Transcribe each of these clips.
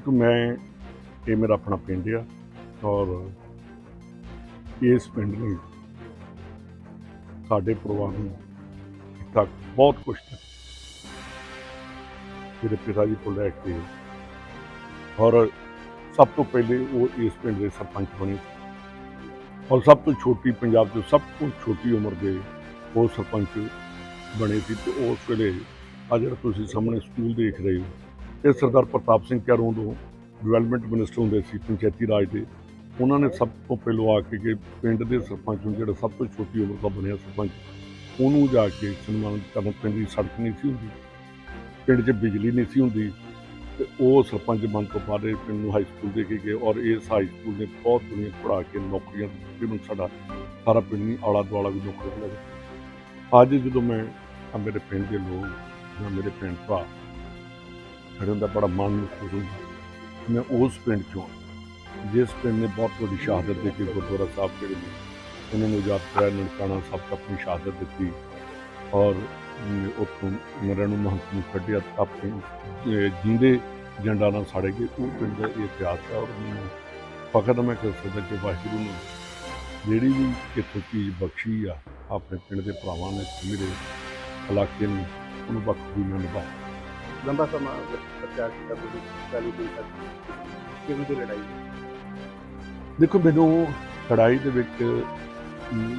ਇੱਕ ਮੈਂ, ਇਹ ਮੇਰਾ ਆਪਣਾ ਪਿੰਡ ਆ ਔਰ ਇਸ ਪਿੰਡ ਨੇ ਸਾਡੇ ਪਰਿਵਾਰ ਨੂੰ ਤੱਕ ਬਹੁਤ ਕੁਝ ਦਿੱਤਾ ਮੇਰੇ ਪਿਤਾ ਜੀ ਤੋਂ ਲੈ ਕੇ ਔਰ ਸਭ ਤੋਂ ਪਹਿਲੇ ਉਹ ਇਸ ਪਿੰਡ ਦੇ ਸਰਪੰਚ ਬਣੇ ਔਰ ਸਭ ਤੋਂ ਛੋਟੀ ਪੰਜਾਬ ਤੋਂ ਸਭ ਤੋਂ ਛੋਟੀ ਉਮਰ ਦੇ ਉਹ ਸਰਪੰਚ ਬਣੇ ਸੀ ਤੇ ਉਸ ਵੇਲੇ ਆ ਜਿਹੜਾ ਤੁਸੀਂ ਸਾਹਮਣੇ ਸਕੂਲ ਦੇਖ ਰਹੇ ਹੋ ਇਹ ਸਰਦਾਰ ਪ੍ਰਤਾਪ ਸਿੰਘ ਕੈਰੋਂ ਤੋਂ ਡਿਵੈਲਪਮੈਂਟ ਮਿਨਿਸਟਰ ਹੁੰਦੇ ਸੀ, ਪੰਚਾਇਤੀ ਰਾਜ ਦੇ। ਉਹਨਾਂ ਨੇ ਸਭ ਤੋਂ ਪਹਿਲਾਂ ਆ ਕੇ ਕਿ ਪਿੰਡ ਦੇ ਸਰਪੰਚ ਨੂੰ ਜਿਹੜਾ ਸਭ ਤੋਂ ਛੋਟੀ ਉਮਰ ਦਾ ਬਣਿਆ ਸਰਪੰਚ, ਉਹਨੂੰ ਜਾ ਕੇ ਸਨਮਾਨਿਤ ਕਰਨ ਪਿੰਡ ਦੀ ਸੜਕ ਨਹੀਂ ਸੀ ਹੁੰਦੀ, ਪਿੰਡ 'ਚ ਬਿਜਲੀ ਨਹੀਂ ਸੀ ਹੁੰਦੀ, ਤੇ ਉਹ ਸਰਪੰਚ ਬਣ ਤੋਂ ਬਾਅਦ ਇਹ ਪਿੰਡ ਨੂੰ ਹਾਈ ਸਕੂਲ ਦੇ ਕੇ ਗਏ ਔਰ ਇਸ ਹਾਈ ਸਕੂਲ ਨੇ ਬਹੁਤ ਦੁਨੀਆ ਪੜਾ ਕੇ ਨੌਕਰੀਆਂ ਦਿੱਤੀਆਂ ਸਾਡਾ ਸਾਰਾ ਪਿੰਡ ਨਹੀਂ ਆਲਾ ਦੁਆਲਾ ਵੀ ਨੌਕਰੀ ਲੱਗਾ ਅੱਜ ਜਦੋਂ ਮੈਂ ਮੇਰੇ ਪਿੰਡ ਦੇ ਲੋਕ ਜਾਂ ਮੇਰੇ ਭੈਣ ਭਰਾ ਖੜੇ ਹੁੰਦਾ ਬੜਾ ਮਨ ਨੂੰ ਖੁਸ਼ ਹੁੰਦਾ ਮੈਂ ਉਸ ਪਿੰਡ ਚੋਂ ਜਿਸ ਪਿੰਡ ਨੇ ਬਹੁਤ ਵੱਡੀ ਸ਼ਹਾਦਤ ਦੇ ਕੇ ਗੁਰਦੁਆਰਾ ਸਾਹਿਬ ਜਿਹੜੇ ਨੇ ਉਹਨਾਂ ਨੂੰ ਯਾਦ ਕਰਾਇਆ ਨਨਕਾਣਾ ਸਾਹਿਬ ਤੱਕ ਆਪਣੀ ਸ਼ਹਾਦਤ ਦਿੱਤੀ ਔਰ ਅਮ, ਉੱਥੋਂ ਮਰਨ ਨੂੰ ਮਹੰਤ ਨੂੰ ਕੱਢਿਆ ਤਾਂ ਆਪਣੇ ਅਹ, ਜਿੰਦੇ ਜੰਡਾ ਨਾਲ ਸਾੜੇ ਗਏ ਉਹ ਪਿੰਡ ਦਾ ਇਹ ਇਤਿਹਾਸ ਹੈ ਔਰ ਮੈਨੂੰ ਫਖਰ ਹੈ ਮੈਂ ਕਰ ਸਕਦਾ ਕਿ ਵਾਹਿਗੁਰੂ ਨੇ ਜਿਹੜੀ ਵੀ ਇੱਥੋਂ ਚੀਜ਼ ਬਖਸ਼ੀ ਆ ਆਪਣੇ ਪਿੰਡ ਦੇ ਭਰਾਵਾਂ ਨੇ ਤੇ ਮੇਰੇ ਇਲਾਕੇ ਨੂੰ ਉਹਨੂੰ ਬਖਸ਼ੀ ਮੈਂ ਨਿਭਾ ਲੰਬਾ ਸਮਾਂ ਪ੍ਰਚਾਰ ਕੀਤਾ ਤੁਸੀਂ ਚਾਲੀ ਦਿਨ ਤੱਕ। ਕਿਵੇਂ ਦੀ ਲੜਾਈ? ਦੇਖੋ, ਮੈਨੂੰ ਲੜਾਈ ਦੇ ਵਿੱਚ,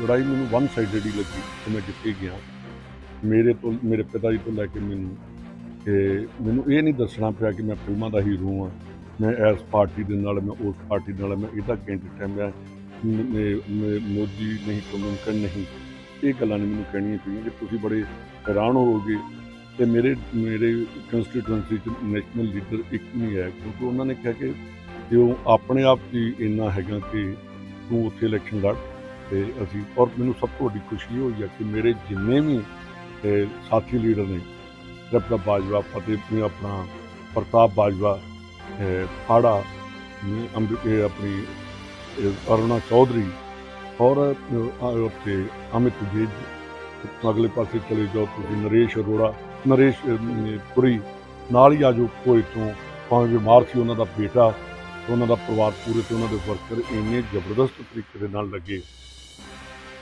ਲੜਾਈ ਮੈਨੂੰ ਵਨ ਸਾਈਡਡ ਹੀ ਲੱਗੀ ਕਿ ਮੈਂ ਜਿੱਤੇ ਗਿਆ। ਮੇਰੇ ਤੋਂ, ਮੇਰੇ ਪਿਤਾ ਜੀ ਤੋਂ ਲੈ ਕੇ ਮੈਨੂੰ ਕਿ ਮੈਨੂੰ ਇਹ ਨਹੀਂ ਦੱਸਣਾ ਪਿਆ ਕਿ ਮੈਂ ਫਿਲਮਾਂ ਦਾ ਹੀਰੋ ਹਾਂ। ਮੈਂ ਇਸ ਪਾਰਟੀ ਦੇ ਨਾਲ, ਮੈਂ ਉਸ ਪਾਰਟੀ ਨਾਲ, ਮੈਂ ਇਹਦਾ ਕੈਂਡੀਡੇਟ ਹਾਂ ਮੈਂ ਮੋਦੀ ਨਹੀਂ ਤੋਂ ਨਹੀਂ। ਇਹ ਗੱਲਾਂ ਨੇ ਮੈਨੂੰ ਕਹਿਣੀਆਂ ਪਈਆਂ ਕਿ ਤੁਸੀਂ ਬੜੇ ਹੈਰਾਨ ਹੋਵੋਗੇ ਤੇ ਮੇਰੇ ਮੇਰੇ ਕੰਸਟੀਟੂਐਂਸੀ ਚ ਨੈਸ਼ਨਲ ਲੀਡਰ ਇੱਕ ਨਹੀਂ ਹੈ ਕਿਉਂਕਿ ਉਹਨਾਂ ਨੇ ਕਿਹਾ ਕਿ ਜੇ ਉਹ ਆਪਣੇ ਆਪ 'ਚ ਹੀ ਇੰਨਾ ਹੈਗਾ ਕਿ ਤੂੰ ਉੱਥੇ ਇਲੈਕਸ਼ਨ ਲੜ ਤੇ ਅਸੀਂ ਔਰ ਮੈਨੂੰ ਸਭ ਤੋਂ ਵੱਡੀ ਖੁਸ਼ੀ ਇਹ ਹੋਈ ਹੈ ਕਿ ਮੇਰੇ ਜਿੰਨੇ ਵੀ ਸਾਥੀ ਲੀਡਰ ਨੇ ਰਪਤਾ ਬਾਜਵਾ ਫਤਿਹ ਆਪਣਾ ਪ੍ਰਤਾਪ ਬਾਜਵਾ ਫਾੜਾ ਅਮ, ਆਪਣੀ ਅਰੁਣਾ ਚੌਧਰੀ ਔਰ ਉੱਥੇ ਅਮਿਤ ਜੇਜ ਅਗਲੇ ਪਾਸੇ ਚਲੇ ਜਾਓ ਤੁਸੀਂ ਨਰੇਸ਼ ਅਰੋੜਾ, ਨਰੇਸ਼ ਪੁਰੀ, ਨਾਲ ਹੀ ਆਜੋ ਕੋਈ ਤੋਂ ਭਾਵੇਂ ਬਿਮਾਰ ਸੀ ਉਹਨਾਂ ਦਾ ਬੇਟਾ, ਉਹਨਾਂ ਦਾ ਪਰਿਵਾਰ ਪੂਰੇ ਤੇ ਉਹਨਾਂ ਦੇ ਵਰਕਰ ਇੰਨੇ ਜ਼ਬਰਦਸਤ ਤਰੀਕੇ ਦੇ ਨਾਲ ਲੱਗੇ।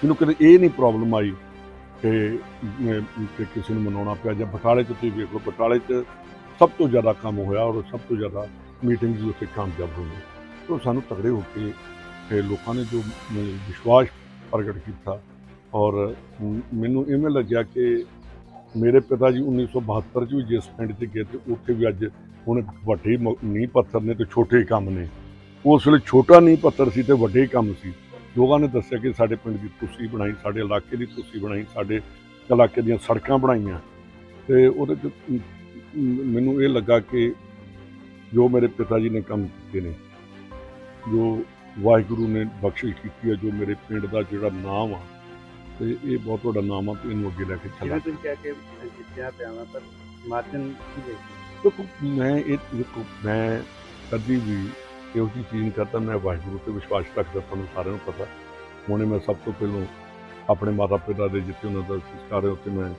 ਮੈਨੂੰ ਕਦੇ ਇਹ ਨਹੀਂ ਪ੍ਰੋਬਲਮ ਆਈ ਕਿ ਕਿਸੇ ਨੂੰ ਮਨਾਉਣਾ ਪਿਆ ਜਾਂ ਬਟਾਲੇ 'ਚ ਤੁਸੀਂ ਵੇਖ ਲਓ, ਬਟਾਲੇ 'ਚ ਸਭ ਤੋਂ ਜ਼ਿਆਦਾ ਕੰਮ ਹੋਇਆ ਔਰ ਸਭ ਤੋਂ ਜ਼ਿਆਦਾ ਮੀਟਿੰਗਸ ਉੱਥੇ ਕਾਮਯਾਬ ਹੋਈਆਂ ਤੋਂ ਸਾਨੂੰ ਤਗੜੇ ਹੋ ਕੇ ਲੋਕਾਂ ਨੇ ਜੋ ਵਿਸ਼ਵਾਸ ਪ੍ਰਗਟ ਕੀਤਾ ਔਰ ਮੈਨੂੰ ਇਵੇਂ ਲੱਗਿਆ ਕਿ ਮੇਰੇ ਪਿਤਾ ਜੀ 1972 ਚ ਵੀ ਜਿਸ ਪਿੰਡ 'ਚ ਗਏ ਤੇ ਉੱਥੇ ਵੀ ਅੱਜ ਹੁਣ ਵੱਡੇ ਮ- ਨੀਂਹ ਪੱਥਰ ਨੇ ਤੇ ਛੋਟੇ ਕੰਮ ਨੇ। ਉਸ ਵੇਲੇ ਛੋਟਾ ਨੀਂਹ ਪੱਥਰ ਸੀ ਤੇ ਵੱਡੇ ਕੰਮ ਸੀ। ਲੋਕਾਂ ਨੇ ਦੱਸਿਆ ਕਿ ਸਾਡੇ ਪਿੰਡ ਦੀ ਤੁਸੀਂ ਬਣਾਈ, ਸਾਡੇ ਇਲਾਕੇ ਦੀ ਤੁਸੀਂ ਬਣਾਈ, ਸਾਡੇ ਇਲਾਕੇ ਦੀਆਂ ਸੜਕਾਂ ਬਣਾਈਆਂ। ਤੇ ਉਹਦੇ 'ਚ ਮੈਨੂੰ ਇਹ ਲੱਗਾ ਕਿ ਜੋ ਮੇਰੇ ਪਿਤਾ ਜੀ ਨੇ ਕੰਮ ਕੀਤੇ ਨੇ, ਜੋ ਵਾਹਿਗੁਰੂ ਨੇ ਬਖਸ਼ਿਸ਼ ਕੀਤੀ ਹੈ, ਜੋ ਮੇਰੇ ਪਿੰਡ ਦਾ ਜਿਹੜਾ ਨਾਮ ਆ ਤੇ ਇਹ ਬਹੁਤ ਵੱਡਾ ਨਾਮ ਆ ਤੇ ਇਹਨੂੰ ਅੱਗੇ ਲੈ ਕੇ ਚੱਲਾਂ ਜਿਵੇਂ ਤੁਸੀਂ ਕਹਿ ਕੇ ਜਿੱਤਿਆ ਪਿਆ ਵਾਂ ਪਰ ਮਾਰਜਨ ਕੀ ਦੇਖੋ ਮੈਂ ਇਹ ਦੇਖੋ ਮੈਂ ਕਦੀ ਵੀ ਇਹੋ ਜਿਹੀ ਚੀਜ਼ ਨਹੀਂ ਕਰਦਾ ਮੈਂ ਵਾਹਿਗੁਰੂ ਤੇ ਵਿਸ਼ਵਾਸ ਰੱਖਦਾ ਤੁਹਾਨੂੰ ਸਾਰਿਆਂ ਨੂੰ ਪਤਾ। ਹੁਣੇ ਮੈਂ ਸਭ ਤੋਂ ਪਹਿਲਾਂ ਆਪਣੇ ਮਾਤਾ ਪਿਤਾ ਦੇ ਜਿੱਥੇ ਉਹਨਾਂ ਦਾ ਸੰਸਕਾਰ ਹੈ ਉੱਥੇ ਮੈਂ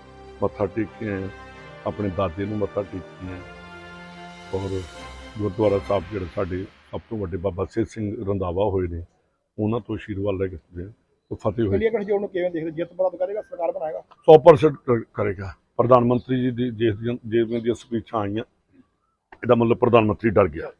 ਮੱਥਾ ਟੇਕ ਕੇ ਆਇਆ ਆਪਣੇ ਦਾਦੇ ਨੂੰ ਮੱਥਾ ਟੇਕ ਕੇ ਆਇਆ। ਔਰ ਗੁਰਦੁਆਰਾ ਸਾਹਿਬ ਜਿਹੜੇ ਸਾਡੇ ਸਭ ਤੋਂ ਵੱਡੇ ਬਾਬਾ ਸਿੱਧ ਸਿੰਘ ਰੰਧਾਵਾ ਹੋਏ ਨੇ ਉਹਨਾਂ ਤੋਂ ਆਸ਼ੀਰਵਾਦ ਲੈ ਕੇ ਹਾਂ। ਉਹ ਫਤਿਹ ਹੋਏ ਇੰਡੀਆ ਗਠਜੋੜ ਨੂੰ ਕਿਵੇਂ ਦੇਖਦੇ? ਜਿੱਤ ਪ੍ਰਾਪਤ ਕਰੇਗਾ ਸਰਕਾਰ ਬਣਾਏਗਾ। 100% ਕਰ- ਕਰੇਗਾ। ਪ੍ਰਧਾਨ ਮੰਤਰੀ ਜੀ ਦੀ ਦੀਆਂ ਜਿਵੇਂ ਦੀਆਂ ਸਪੀਚਾਂ ਆਈਆਂ ਇਹਦਾ ਮਤਲਬ ਪ੍ਰਧਾਨ ਮੰਤਰੀ ਡਰ ਗਿਆ।